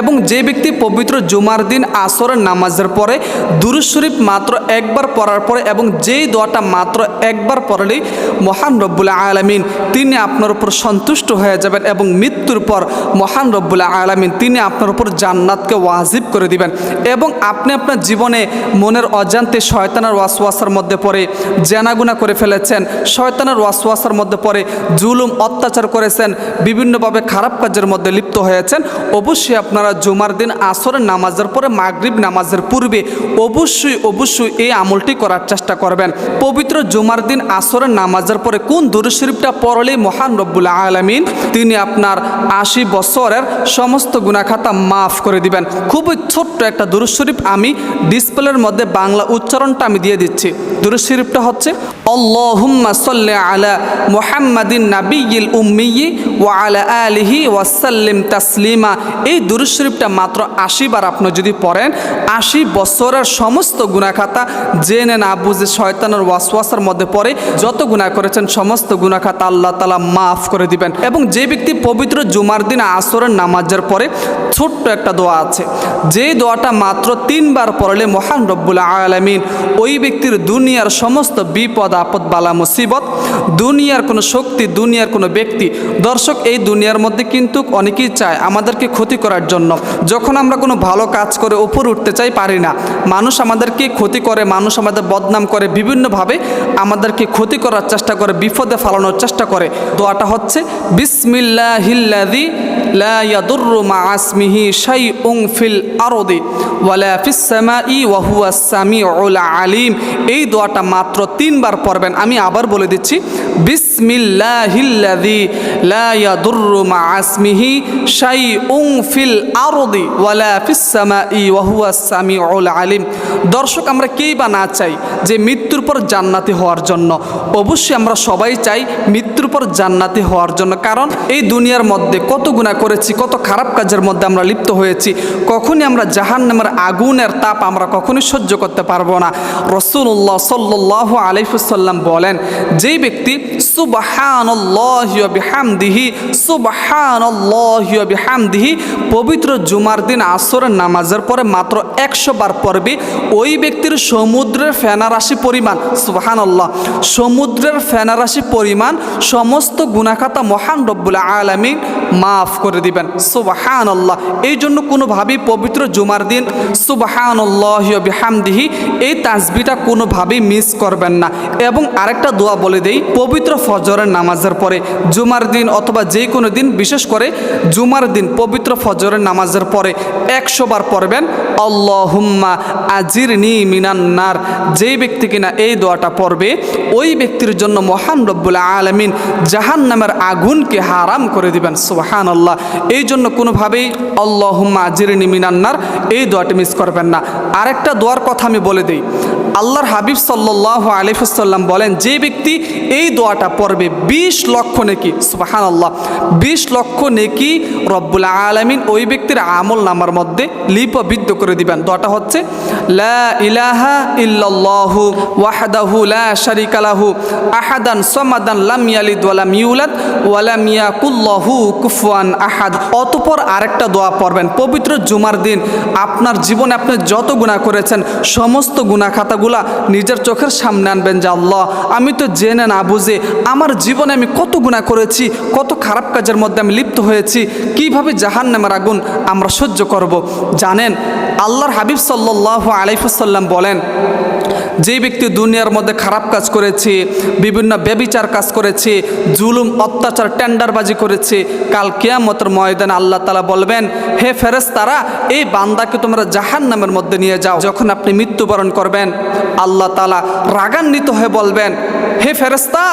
এবং যে ব্যক্তি পবিত্র জুমার দিন আসরের নামাজের পরে দুরুদ শরীফ মাত্র একবার পড়ার পরে এবং যেই দোয়াটা মাত্র একবার পড়লেই মহান রব্বুল্লাহ আলমিন তিনি আপনার উপর সন্তুষ্ট হয়ে যাবেন এবং মৃত্যুর পর মহান রব্বুল্লাহ আলমিন তিনি আপনার উপর জান্নাতকে ওয়াজিব করে দিবেন। এবং আপনি আপনার জীবনে মনের অজান্তে শয়তানের ওয়াসওয়াসার মধ্যে পড়ে জেনাগুনা করে ফেলেছেন, শয়তানের ওয়াসওয়াসার মধ্যে পড়ে জুলুম, অত্যাচার করেছেন, বিভিন্নভাবে খারাপ কাজের মধ্যে লিপ্ত হয়েছেন, অবশ্যই আপনারা জুমার দিন আসরের নামাজের পরে মাগরিব নামাজের পূর্বে অবশ্যই অবশ্যই এই আমলটি করার চেষ্টা করবেন। পবিত্র জুমার দিন আসরের নামাজের পরে কোন দুরুদ শরীফটা পড়লেই মহান রব্বুল আলমিন? তিনি আপনার আশি বছরের সমস্ত গুণাখাতা মাফ করে দিবেন। খুবই ছোট্ট একটা দুরুদ শরীফ আমি ডিসপ্লের মধ্যে বাংলা উচ্চারণটা আমি দিয়ে দিচ্ছি। দুরুদ শরীফটা হচ্ছে, আল্লাহুম্মা সাল্লি আলা মুহাম্মাদিন নাবিয়িল উম্মিয়ি ওয়া আলা আলিহি ওয়াসাল্লিম তাসলিমা। এই দুরুদ শরীফটা মাত্র আশি বার আপনি যদি পড়েন, আশি বছরের সমস্ত গুণাখাতা জেনে না বুঝে শয়তানের ওয়াসওয়াসার মধ্যে পড়ে যত গুণা করেছেন, সমস্ত গুণাখাতা আল্লাহ তালা মাফ করে দিবেন। এবং যে ব্যক্তি পবিত্র জুমার দিন আসরের নামাজের পরে ছোট্ট একটা দোয়া আছে, যে দোয়াটা মাত্র তিনবার পড়লে মহান রব্বুল আলমিন ওই ব্যক্তির দুনিয়ার সমস্ত বিপদ, আপদ, বালা, মুসিবত, দুনিয়ার কোনো শক্তি, দুনিয়ার কোনো ব্যক্তি, দর্শক এই দুনিয়ার মধ্যে কিন্তু অনেকেই চায় আমাদেরকে ক্ষতি করার জন্য। যখন আমরা কোনো ভালো কাজ করে উপর উঠতে চাই, পারি না। মানুষ আমাদেরকে ক্ষতি করে, মানুষ আমাদের বদনাম করে, বিভিন্নভাবে আমাদেরকে ক্ষতি করার চেষ্টা করে, বিপদে ফালানোর চেষ্টা করে। দোয়াটা হচ্ছে, বিসমিল্লাহিল্লাযী ফিল আরদি ওয়ালা ফিস সামাই ওয়া হুয়াস সামিউল আলিম। এই দোয়াটা মাত্র তিনবার পড়বেন। আমি আবার বলে দিচ্ছি লা আসমিহি ফিল ফিস আলিম। দর্শক, আমরা কেই বা না চাই যে মৃত্যুর পর জান্নাতি হওয়ার জন্য। অবশ্যই আমরা সবাই চাই মৃত্যুর পর জান্নাতি হওয়ার জন্য। কারণ এই দুনিয়ার মধ্যে কত গুণা করেছি, কত খারাপ কাজের মধ্যে আমরা লিপ্ত হয়েছি, কখনই আমরা জাহান নামের আগুনের তাপ আমরা কখনোই সহ্য করতে পারব না। রসুল্লাহ সাল্লাহ আলিফুসাল্লাম বলেন, যেই ব্যক্তি সুবাহানল্লাহিহামদিহি সুবাহানল্লাহিহামদিহি পবিত্র জুমার দিন আসরের নামাজের পরে মাত্র একশো বার পড়বে, ওই ব্যক্তির সমুদ্রের ফেনারাশি পরিমাণ সুবাহান আল্লাহ সমুদ্রের ফেনারাশি পরিমাণ সমস্ত গুণাখাতা মহান রব্বুল আলমিন মাফ করে দিবেন। সুবাহান আল্লাহ এই জন্য কোনোভাবেই পবিত্র জুমার দিন সুবাহান বিহামদিহি এই তাজবিটা কোনোভাবেই মিস করবেন না। এবং আরেকটা দোয়া বলে দেই, পবিত্র ফজরের নামাজের পরে জুমার দিন অথবা যে কোনো দিন, বিশেষ করে জুমার দিন পবিত্র ফজরের নামাজের পরে একশো বার পড়বেন, আল্লাহুম্মা আজির নি মিনান্নার যেই ব্যক্তি কিনা এই দোয়াটা পড়বে, ওই ব্যক্তির জন্য মহান রব্বুল আলমিন জাহান নামের আগুনকে হারাম করে দিবেন সুবাহান আল্লাহ এই জন্য কোনোভাবেই আল্লাহুম্মা আজির নি মিনান্নার এই দোয়াটি মিস করবেন না। আরেকটা দোয়ার কথা আমি বলে দিই। আল্লাহর হাবিব সাল্লাহ আলিফুসাল্লাম বলেন, যে ব্যক্তি এই দোয়াটা পড়বে, বিশ লক্ষ নেকি সুবাহান আল্লাহ বিশ লক্ষ নেকি রব্বুল আলমিন ওই ব্যক্তির আমল নামার মধ্যে লিপবিদ্ধ করে দিবেন। দোয়াটা হচ্ছে ইলাহা ইল্লাল্লাহু ওয়াহাদাহু লা শারিকা লাহু আহাদান সমাদান লাম ইয়ালিদ ওয়ালাম ইউলাদ ওয়ালাম ইয়াকুল্লাহু কুফুয়ান আহাদ। অতপর আরেকটা দোয়া পড়বেন। পবিত্র জুমার দিন আপনার জীবনে আপনি যত গুণা করেছেন, সমস্ত গুণা খাতাগুলা নিজের চোখের সামনে আনবেন যে আল্লাহ, আমি তো জেনে না বুঝে আমার জীবনে আমি কত গুণা করেছি, কত খারাপ কাজের মধ্যে আমি লিপ্ত হয়েছি, কীভাবে জাহান নামের আগুন আমরা সহ্য করব? জানেন, আল্লাহর হাবিব সাল্লাহ আলাইফুসাল্লাম বলেন যে ব্যক্তি দুনিয়ার মধ্যে খারাপ কাজ করেছে, বিভিন্ন ব্যবিচার কাজ করেছে জুলুম, অত্যাচার, টেন্ডারবাজি করেছে। কাল কেয়ামতের ময়দানে আল্লাহ তালা বলবেন, হে ফেরেস তারা এই বান্দাকে তোমরা জাহান নামের মধ্যে নিয়ে যাও। যখন আপনি মৃত্যুবরণ করবেন, আল্লাহ তালা রাগান্বিত হয়ে বলবেন, হে ফেরেস্তা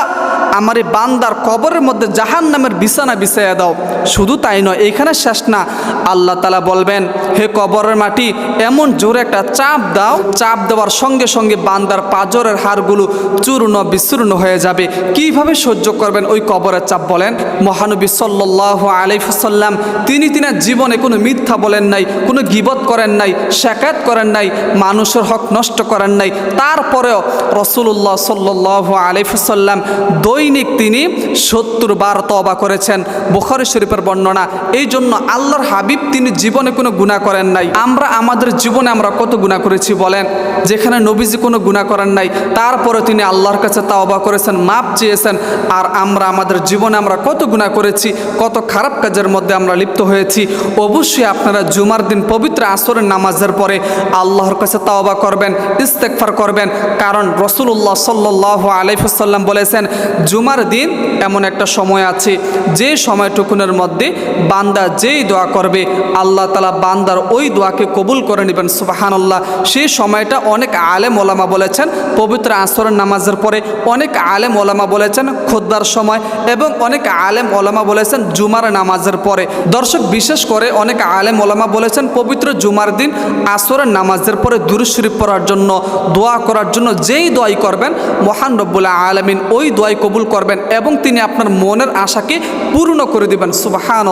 আমার এই বান্দার কবরের মধ্যে জাহান নামের বিছানা বিছাইয়া দাও। শুধু তাই নয় এইখানে শেষ না। আল্লাহ তালা বলবেন, হে কবরের মাটি, এমন জোরে একটা চাপ দাও। চাপ দেওয়ার সঙ্গে সঙ্গে বান্দার পাজরের হাড়গুলো চূর্ণ বিচূর্ণ হয়ে যাবে। কীভাবে সহ্য করবেন ওই কবরের চাপ বলেন। মহানবী সাল্লাহ আলাইসাল্লাম তিনি তিনার জীবনে কোনো মিথ্যা বলেন নাই, কোনো গিবত করেন নাই শেকায়ত করেন নাই, মানুষের হক নষ্ট করেন নাই। তারপরেও রসুল্লাহ সাল্লাহ আলাইসাল্লাম দৈনিক তিনি সত্তর বার তবা করেছেন। বুখারি শরীফের বর্ণনা এই জন্য আল্লাহর হাবিব তিনি জীবনে কোনো গুণা করেন নাই। আমরা আমাদের জীবনে আমরা কত গুণা করেছি বলেন। যেখানে নবীজি কোনো গুণা করেন নাই, তারপরে তিনি আল্লাহর কাছে তাওবা করেছেন, মাপ চেয়েছেন, আর আমরা আমাদের জীবনে আমরা কত গুণা করেছি, কত খারাপ কাজের মধ্যে আমরা লিপ্ত হয়েছি, অবশ্যই আপনারা জুমার দিন পবিত্র আসরের নামাজের পরে আল্লাহর কাছে তাওবা করবেন ইস্তেকফার করবেন। কারণ রসুল্লাহ সাল্লাহ আলাইফুসাল্লাম বলেছেন, জুমার দিন এমন একটা সময় আছে, যে সময়টুকুনের মধ্যে বান্দা যেই দোয়া করবে, আল্লাহ তালা বান্দার ওই দোয়াকে কবুল করে নেবেন সুবাহান আল্লাহ সেই সময়টা অনেক আলেম ওলামা বলেছেন, পবিত্র আসরের নামাজের পরে অনেক আলেম ওলামা বলেছেন খোদ্বার সময় এবং অনেক আলেম ওলামা বলেছেন জুমার নামাজের পরে। দর্শক, বিশেষ করে অনেক আলেম ওলামা বলেছেন পবিত্র জুমার দিন আসরের নামাজের পরে দুরুশরীফ পড়ার জন্য, দোয়া করার জন্য যেই দোয়াই করবেন, মহান রব্বুল্লাহ আলমিন ওই দোয়াই কবুল করবেন এবং তিনি আপনার মনের আশাকে পূর্ণ করে দেবেন। সুবাহান